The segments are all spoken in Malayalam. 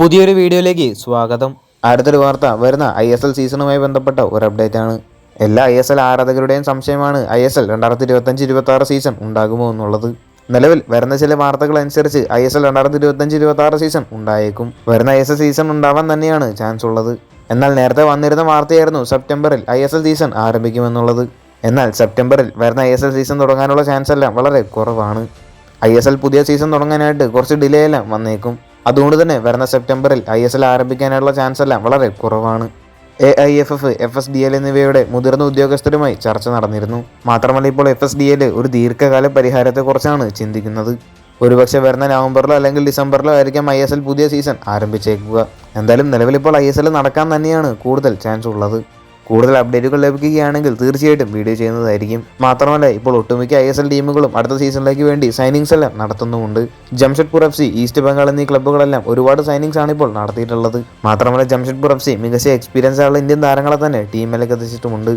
പുതിയൊരു വീഡിയോയിലേക്ക് സ്വാഗതം. അടുത്തൊരു വാർത്ത. വരുന്ന ഐ എസ് എൽ സീസണുമായി ബന്ധപ്പെട്ട ഒരു അപ്ഡേറ്റ് ആണ്. എല്ലാ ഐ എസ് എൽ ആരാധകരുടെയും സംശയമാണ് ഐ എസ് എൽ രണ്ടായിരത്തി ഇരുപത്തഞ്ച് ഇരുപത്തി ആറ് സീസൺ ഉണ്ടാകുമോ എന്നുള്ളത്. നിലവിൽ വരുന്ന ചില വാർത്തകൾ അനുസരിച്ച് ഐ എസ് എൽ രണ്ടായിരത്തി ഇരുപത്തഞ്ച് ഇരുപത്തി ആറ് സീസൺ ഉണ്ടായേക്കും. വരുന്ന ഐ എസ് എൽ സീസൺ ഉണ്ടാവാൻ തന്നെയാണ് ചാൻസ് ഉള്ളത്. എന്നാൽ നേരത്തെ വന്നിരുന്ന വാർത്തയായിരുന്നു സെപ്റ്റംബറിൽ ഐ എസ് എൽ സീസൺ ആരംഭിക്കുമെന്നുള്ളത്. എന്നാൽ സെപ്റ്റംബറിൽ വരുന്ന ഐ എസ് എൽ സീസൺ തുടങ്ങാനുള്ള ചാൻസ് എല്ലാം വളരെ കുറവാണ്. ഐ എസ് എൽ പുതിയ സീസൺ തുടങ്ങാനായിട്ട് കുറച്ച് ഡിലേ എല്ലാം വന്നേക്കും. അതുകൊണ്ട് തന്നെ വരുന്ന സെപ്റ്റംബറിൽ ഐ എസ് എൽ ആരംഭിക്കാനുള്ള ചാൻസ് എല്ലാം വളരെ കുറവാണ്. A I F F F S D L എന്നിവയുടെ മുതിർന്ന ഉദ്യോഗസ്ഥരുമായി ചർച്ച നടന്നിരുന്നു. മാത്രമല്ല ഇപ്പോൾ എഫ് എസ് ഡി എൽ ഒരു ദീർഘകാല പരിഹാരത്തെക്കുറിച്ചാണ് ചിന്തിക്കുന്നത്. ഒരുപക്ഷെ വരുന്ന നവംബറിലോ അല്ലെങ്കിൽ ഡിസംബറിലോ ആയിരിക്കാം ഐ എസ് എൽ പുതിയ സീസൺ ആരംഭിച്ചേക്കുക. എന്തായാലും നിലവിലിപ്പോൾ ഐ എസ് എൽ നടക്കാൻ തന്നെയാണ് കൂടുതൽ ചാൻസ് ഉള്ളത്. കൂടുതൽ അപ്ഡേറ്റുകൾ ലഭിക്കുകയാണെങ്കിൽ തീർച്ചയായിട്ടും വീഡിയോ ചെയ്യുന്നതായിരിക്കും. മാത്രമല്ല ഇപ്പോൾ ഒട്ടുമിക്ക ഐ എസ് എൽ ടീമുകളും അടുത്ത സീസണിലേക്ക് വേണ്ടി സൈനിങ്സ് എല്ലാം നടത്തുന്നുമുണ്ട്. Jamshedpur F C east Bengal എന്നീ ക്ലബ്ബുകളെല്ലാം ഒരുപാട് സൈനിങ്സ് ആണ് ഇപ്പോൾ നടത്തിയിട്ടുള്ളത്. മാത്രമല്ല ജംഷഡ്പൂർ എഫ് സി മികച്ച എക്സ്പീരിയൻസ് ആയുള്ള ഇന്ത്യൻ താരങ്ങളെ തന്നെ ടീമിലേക്ക് എത്തിച്ചിട്ടുമുണ്ട്.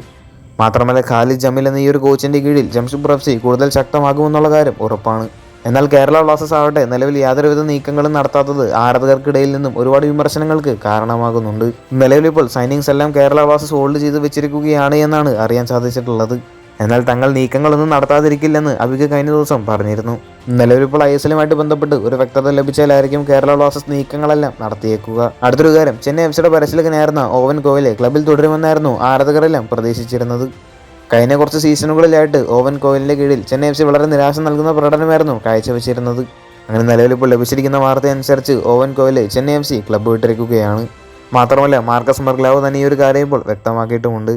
മാത്രമല്ല ഖാലിദ് ജമീൽ എന്ന ഈ ഒരു കോച്ചിന്റെ കീഴിൽ ജംഷഡ്പൂർ എഫ് സി കൂടുതൽ ശക്തമാകുമെന്നുള്ള കാര്യം ഉറപ്പാണ്. എന്നാൽ കേരള ബ്ലാസ്റ്റേഴ്സ് ആവട്ടെ നിലവിൽ യാതൊരുവിധ നീക്കങ്ങളും നടത്താത്തത് ആരാധകർക്കിടയിൽ നിന്നും ഒരുപാട് വിമർശനങ്ങൾക്ക് കാരണമാകുന്നുണ്ട്. നിലവിൽ ഇപ്പോൾ സൈനിങ്സ് എല്ലാം കേരള ബ്ലാസ്റ്റേഴ്സ് ഹോൾഡ് ചെയ്ത് വെച്ചിരിക്കുകയാണ് എന്നാണ് അറിയാൻ സാധിച്ചിട്ടുള്ളത്. എന്നാൽ തങ്ങൾ നീക്കങ്ങളൊന്നും നടത്താതിരിക്കില്ലെന്ന് അബിക കഴിഞ്ഞ ദിവസം പറഞ്ഞിരുന്നു. നിലവിലിപ്പോൾ ഐ എസ് എല്ലുമായിട്ട് ബന്ധപ്പെട്ട് ഒരു വ്യക്തത ലഭിച്ചാലായിരിക്കും കേരള ബ്ലാസ്റ്റേഴ്സ് നീക്കങ്ങളെല്ലാം നടത്തിയേക്കുക. അടുത്തൊരു കാര്യം ചെന്നൈ എഫ് സിയുടെ പരിശീലകനായിരുന്ന ഓവൻ കോഹ്ലി ക്ലബിൽ തുടരുമെന്നായിരുന്നു ആരാധകരെല്ലാം പ്രതീക്ഷിച്ചിരുന്നത്. കഴിഞ്ഞ കുറച്ച് സീസണുകളിലായിട്ട് ഓവൻ കോയിലിന്റെ കീഴിൽ ചെന്നൈ എഫ് സി വളരെ നിരാശ നൽകുന്ന പ്രകടനമായിരുന്നു കാഴ്ചവെച്ചിരുന്നത്. അങ്ങനെ നിലവിലിപ്പോൾ ലഭിച്ചിരിക്കുന്ന വാർത്ത അനുസരിച്ച് Owen Coyle Chennai F C club വിട്ടിരിക്കുകയാണ്. മാത്രമല്ല മാർക്കസ് മർഗ്ലാവ് തന്നെ ഈ ഒരു കാര്യം ഇപ്പോൾ വ്യക്തമാക്കിയിട്ടുമുണ്ട്.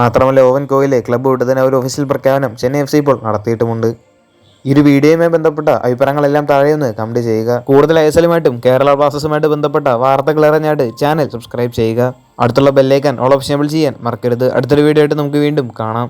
മാത്രമല്ല ഓവൻ കോയിലെ ക്ലബ്ബ് വിട്ടതിന് ഒരു ഒഫീഷ്യൽ പ്രഖ്യാപനം ചെന്നൈ എഫ് സി ഇപ്പോൾ നടത്തിയിട്ടുമുണ്ട്. ഇരു വീഡിയോയുമായി ബന്ധപ്പെട്ട അഭിപ്രായങ്ങളെല്ലാം താഴെയൊന്ന് കമന്റ് ചെയ്യുക. കൂടുതൽ ഐ എസ് എല്ലുമായിട്ടും കേരള ബ്ലാസ്റ്റേഴ്സുമായിട്ട് ബന്ധപ്പെട്ട വാർത്തകൾ അറിഞ്ഞായിട്ട് ചാനൽ സബ്സ്ക്രൈബ് ചെയ്യുക. അടുത്തുള്ള ബെല്ലൈക്കൻ ഓൾ ഓപ്ഷനബിൾ ചെയ്യാൻ മറക്കരുത്. അടുത്തൊരു വീഡിയോ ആയിട്ട് നമുക്ക് വീണ്ടും കാണാം.